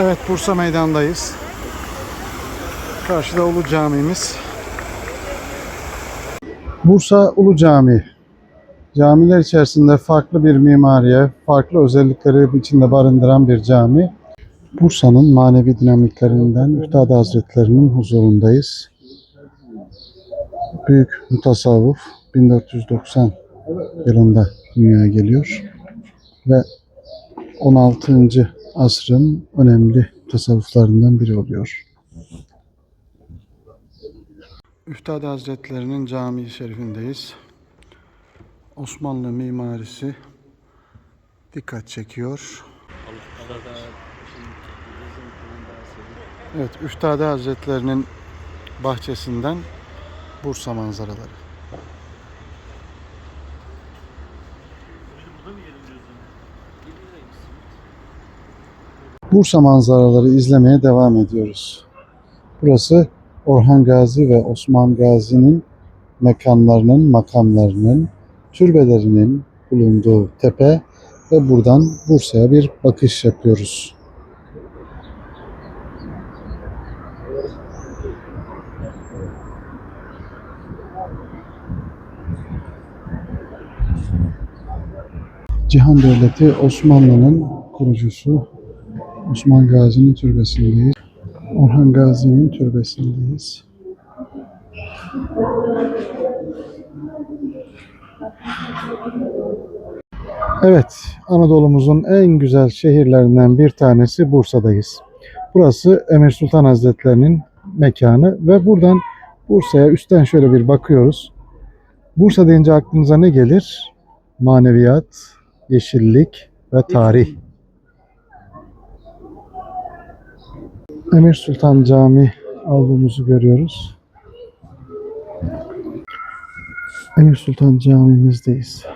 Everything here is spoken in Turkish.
Evet Bursa Meydan'dayız. Karşıda Ulu Camimiz. Bursa Ulu Camii. Camiler içerisinde farklı bir mimariye, farklı özellikleri içinde barındıran bir cami. Bursa'nın manevi dinamiklerinden Üstad Hazretlerinin huzurundayız. Büyük mutasavvuf 1490 yılında dünyaya geliyor ve 16. asrın önemli tasavvuflarından biri oluyor. Üftad Hazretlerinin Camii Şerifindeyiz. Osmanlı mimarisi dikkat çekiyor. Evet, Üftade Hazretlerinin bahçesinden Bursa manzaraları. Bursa manzaraları izlemeye devam ediyoruz. Burası Orhan Gazi ve Osman Gazi'nin mekanlarının, makamlarının, türbelerinin bulunduğu tepe ve buradan Bursa'ya bir bakış yapıyoruz. Cihan Devleti Osmanlı'nın kurucusu Osman Gazi'nin türbesindeyiz. Orhan Gazi'nin türbesindeyiz. Evet, Anadolu'muzun en güzel şehirlerinden bir tanesi Bursa'dayız. Burası Emir Sultan Hazretlerinin mekanı ve buradan Bursa'ya üstten şöyle bir bakıyoruz. Bursa deyince aklınıza ne gelir? Maneviyat, yeşillik ve tarih. Emir Sultan Camii avlumuzu görüyoruz. Emir Sultan Camimizdeyiz.